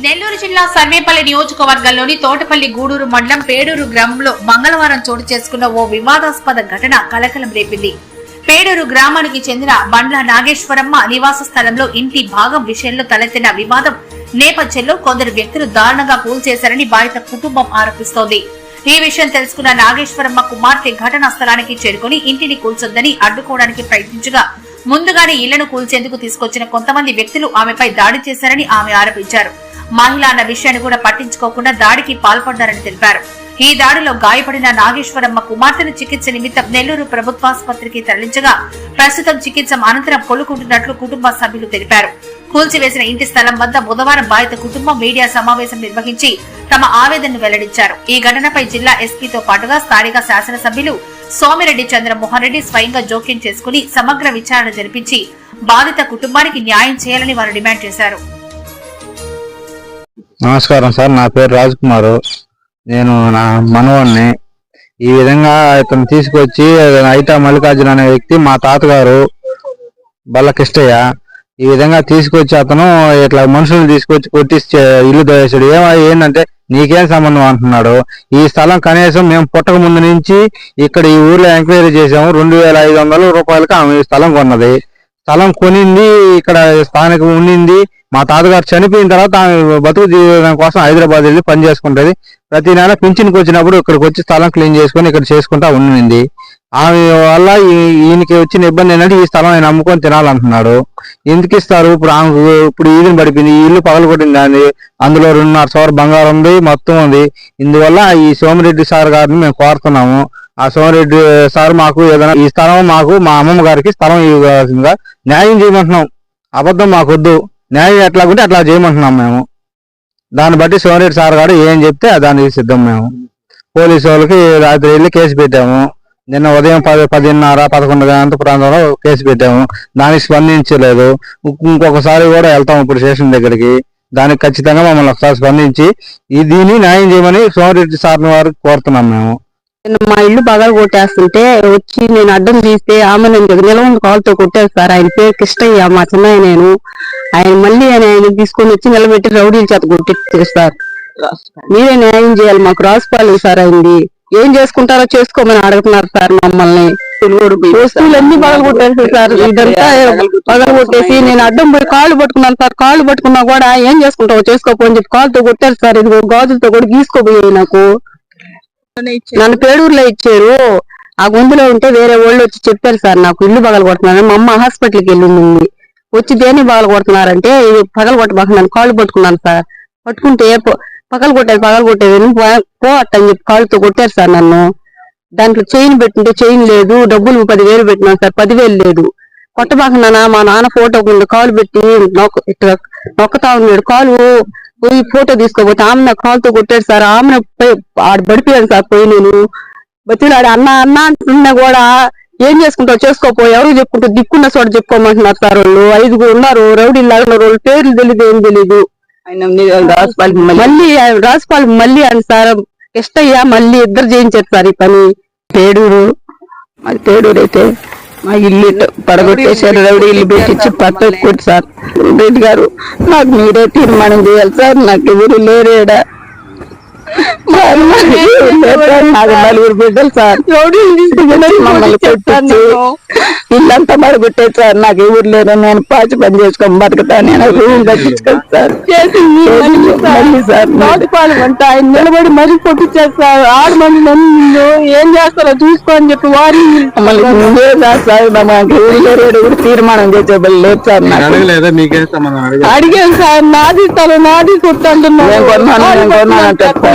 నెల్లూరు జిల్లా సర్వేపల్లి నియోజకవర్గంలోని తోటపల్లి గూడూరు మండలం పేడూరు గ్రామంలో మంగళవారం చోటు చేసుకున్న ఓ వివాదాస్పద ఘటన కలకలం రేపింది. పేడూరు గ్రామానికి చెందిన బండ్ల నాగేశ్వరమ్మ నివాస స్థలంలో ఇంటి భాగం విషయంలో తలెత్తిన వివాదం నేపథ్యంలో కొందరు వ్యక్తులు దారుణంగా కూల్చేశారని బాధిత కుటుంబం ఆరోపిస్తోంది. ఈ విషయం తెలుసుకున్న నాగేశ్వరమ్మ కుమార్తె ఘటనా స్థలానికి చేరుకుని ఇంటిని కూల్చొద్దని అడ్డుకోవడానికి ప్రయత్నించగా ముందుగానే ఇళ్ళను కూల్చేందుకు తీసుకొచ్చిన కొంతమంది వ్యక్తులు ఆమెపై దాడి చేశారని ఆమె ఆరోపించారు. మహిళ అన్న విషయాన్ని కూడా పట్టించుకోకుండా దాడికి పాల్పడ్డారని తెలిపారు. ఈ దాడిలో గాయపడిన నాగేశ్వరమ్మ కుమార్తెను చికిత్స నిమిత్తం నెల్లూరు ప్రభుత్వాసుపత్రికి తరలించగా ప్రస్తుతం చికిత్స అనంతరం కోలుకుంటున్నట్లు కుటుంబ సభ్యులు తెలిపారు. కూల్చివేసిన ఇంటి స్థలం వద్ద బుధవారం బాధిత కుటుంబం మీడియా సమావేశం నిర్వహించి తమ ఆవేదనను వెల్లడించారు. ఈ ఘటనపై జిల్లా ఎస్పీతో పాటుగా స్థానిక శాసనసభ్యులు సోమిరెడ్డి చంద్రమోహన్ రెడ్డి స్వయంగా జోక్యం చేసుకుని సమగ్ర విచారణ జరిపించి బాధిత కుటుంబానికి న్యాయం చేయాలని వారు డిమాండ్ చేశారు. నమస్కారం సార్ నా పేరు రాజ్ కుమార్ నేను నా మనవాణ్ణి ఈ విధంగా ఇతను తీసుకొచ్చి ఐటా మల్లికార్జున అనే వ్యక్తి మా తాతగారు బల్లకృష్ణయ్య ఈ విధంగా తీసుకొచ్చి అతను ఇట్లా మనుషులు తీసుకొచ్చి కొట్టిస్తే ఇల్లు దోసాడు ఏమో ఏంటంటే నీకేం సంబంధం అంటున్నాడు? ఈ స్థలం కనీసం మేము పుట్టక ముందు నుంచి ఇక్కడ ఈ ఊర్లో ఎంక్వైరీ చేసాము రెండు వేల ఐదు రూపాయలకి ఆమె ఈ స్థలం కొన్నది. స్థలం కొనింది ఇక్కడ స్థానిక ఉండింది. మా తాతగారు చనిపోయిన తర్వాత ఆమె బతుకు జీవనం కోసం హైదరాబాద్ వెళ్ళి పని చేసుకుంటుంది. ప్రతి నెల పింఛన్కి వచ్చినప్పుడు ఇక్కడికి వచ్చి స్థలం క్లీన్ చేసుకొని ఇక్కడ చేసుకుంటా ఉండింది. ఆమె వల్ల ఈయనకి వచ్చిన ఇబ్బంది ఏంటంటే ఈ స్థలం ఆయన అమ్ముకొని తినాలంటున్నాడు. ఎందుకు ఇస్తారు? ఇప్పుడు ఆమెకు ఇప్పుడు ఈదిని పడిపోయింది. ఈ ఇల్లు పగలగొట్టింది దాన్ని అందులో రెండున్నర సవర బంగారం ఉంది మొత్తం ఉంది. ఇందువల్ల ఈ సోమిరెడ్డి సార్ గారిని మేము కోరుతున్నాము. ఆ సోమరెడ్డి సార్ మాకు ఏదైనా ఈ స్థలం మాకు మా అమ్మమ్మ గారికి స్థలం ఇవ్వాల్సిందిగా న్యాయం చేయమంటున్నాం. అబద్ధం మాకొద్దు. న్యాయం ఎట్లా ఉంటే అట్లా చేయమంటున్నాం మేము. దాన్ని బట్టి సోమరెడ్డి సార్ గారు ఏం చెప్తే దానికి సిద్ధం మేము. పోలీసు వాళ్ళకి రాత్రి వెళ్ళి కేసు పెట్టాము. నిన్న ఉదయం పది పదిన్నర పదకొండు గంట ప్రాంతంలో కేసు పెట్టాము. దానికి స్పందించలేదు. ఇంకొకసారి కూడా వెళ్తాం ఇప్పుడు స్టేషన్ దగ్గరికి. దానికి ఖచ్చితంగా మమ్మల్ని ఒకసారి స్పందించి ఈ దీన్ని న్యాయం చేయమని సోమిరెడ్డి సార్ వారికి కోరుతున్నాం మేము. మా ఇల్లు బాగా కొట్టేస్తుంటే వచ్చి నేను అడ్డం తీస్తే ఆమె నేను కాల్తో కాలుతో కొట్టేస్తారు ఆయన పేరు కృష్ణయ్య మా చిన్నయ్య నేను. ఆయన మళ్ళీ ఆయన ఆయన తీసుకొని వచ్చి నిలబెట్టి రౌడీల చేత కొట్టిస్తారు మీరే న్యాయం చేయాలి మాకు రాసుకోవాలి సార్ అయింది. ఏం చేసుకుంటారో చేసుకోమని అడుగుతున్నారు సార్ మమ్మల్ని. వస్తువులన్నీ అన్ని కొట్టేసి సార్. ఇదంతా పగల కొట్టేసి నేను అడ్డం పోయి కాళ్ళు పట్టుకున్నాను సార్. కాళ్ళు పట్టుకున్నా కూడా ఏం చేసుకుంటావు చేసుకోపో చెప్పి కాళ్ళతో కొట్టారు సార్. ఇది గాజులతో కూడా గీసుకోపోయాయి నాకు. నన్ను పేడూరులో ఇచ్చారు. ఆ గొంతులో ఉంటే వేరే వాళ్ళు వచ్చి చెప్పారు సార్ నాకు ఇల్లు పగల కొడుతున్నారు మా అమ్మ హాస్పిటల్కి వెళ్ళింది. వచ్చి దేని పగల కొడుతున్నారంటే పగల కొట్టబాక నన్ను కాళ్ళు పట్టుకున్నాను సార్. పట్టుకుంటే పగలు పగల కొట్టేది పగల కొట్టేది పో- అట్టని చెప్పి కాళ్ళతో కొట్టారు సార్ నన్ను. దాంట్లో చైన్ పెట్టుంటే చైన్ లేదు. డబ్బులు పదివేలు పెట్టినాను సార్. పదివేలు లేదు. కొట్టబాక మా నాన్న ఫోటో కాలు పెట్టి నొక్క ఇట్లా నొక్కతా ఉన్నాడు. కాలు పోయి ఫోటో తీసుకోపోతే ఆమె నా కాలుతో కొట్టాడు సార్. ఆమె ఆడ పడిపోయాను సార్ పోయి నేను. బతిలాడు అన్న అన్న అంటున్నా కూడా ఏం చేసుకుంటావు? చేసుకోపో ఎవరు చెప్పుకుంటూ దిక్కున్న చోట చెప్పుకోమంటున్నారు సార్ వాళ్ళు. ఐదుగురు ఉన్నారు రౌడీ లాగా ఉన్నారు వాళ్ళ. పేర్లు తెలియదు ఏం తెలీదు. మళ్ళీ రాజపాల్ మళ్ళీ అని సార్. ఇష్టయ్య మళ్ళీ ఇద్దరు చేయించారు సార్ ఈ పని. పేడూరు మాది పేడూరు అయితే మా ఇల్లు పడగొట్టేశారు. రౌడీ ఇల్లు పెట్టించి పక్కకు సార్. రెడ్డి గారు నాకు మీరే తీర్మానం చేయాలి సార్. నాకు ఎవరు లేరేడా? మా అమ్మ ఎవరు లేరు సార్. నాకు నలుగురు బిడ్డలు సార్ మమ్మల్ని కొట్టించి ఇల్లంతా పడగొట్టేది సార్ నాకు ఎవరు లేరు నేను పాచి పని చేసుకొని బతుకుతా నేను రూమ్ కట్టించుకోండి సార్ ఆయన నిలబడి మరీ కొట్టించారు సార్ ఆరు మంది నన్ను ఏం చేస్తారో చూసుకో అని చెప్పి వారి ముందే సార్ మాకు ఎవరు తీర్మానం చేసే లేరు సార్ అడిగాను సార్ నాది తల నాది సొత్తు అంటున్నాను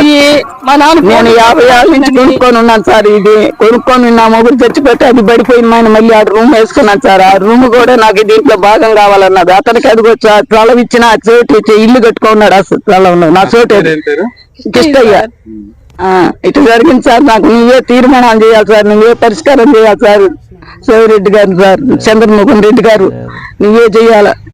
పోయి మా నాన్న నేను యాభై ఏళ్ళ నుంచి కొనుక్కొని ఉన్నాను సార్ ఇది కొనుక్కొని నా మొగుడు చచ్చిపెట్టి అది పడిపోయింది ఆయన మళ్ళీ ఆ రూమ్ వేసుకున్నాను సార్. ఆ రూమ్ కూడా నాకు దీంట్లో భాగం కావాలన్నది. అతనికి ఆ స్థలం ఇచ్చిన ఆ చోటు ఇచ్చి ఇల్లు కట్టుకున్నాడు ఆ స్థలంలో నా చోటు అది. కిష్టయ్య. ఆ, ఇటు జరిగింది సార్ నాకు నువ్వే తీర్మానాలు చేయాలి సార్ నువ్వే పరిష్కారం చేయాలి సార్. శివరెడ్డి గారు సార్ చంద్రమోహన్ రెడ్డి గారు నువ్వే చేయాల.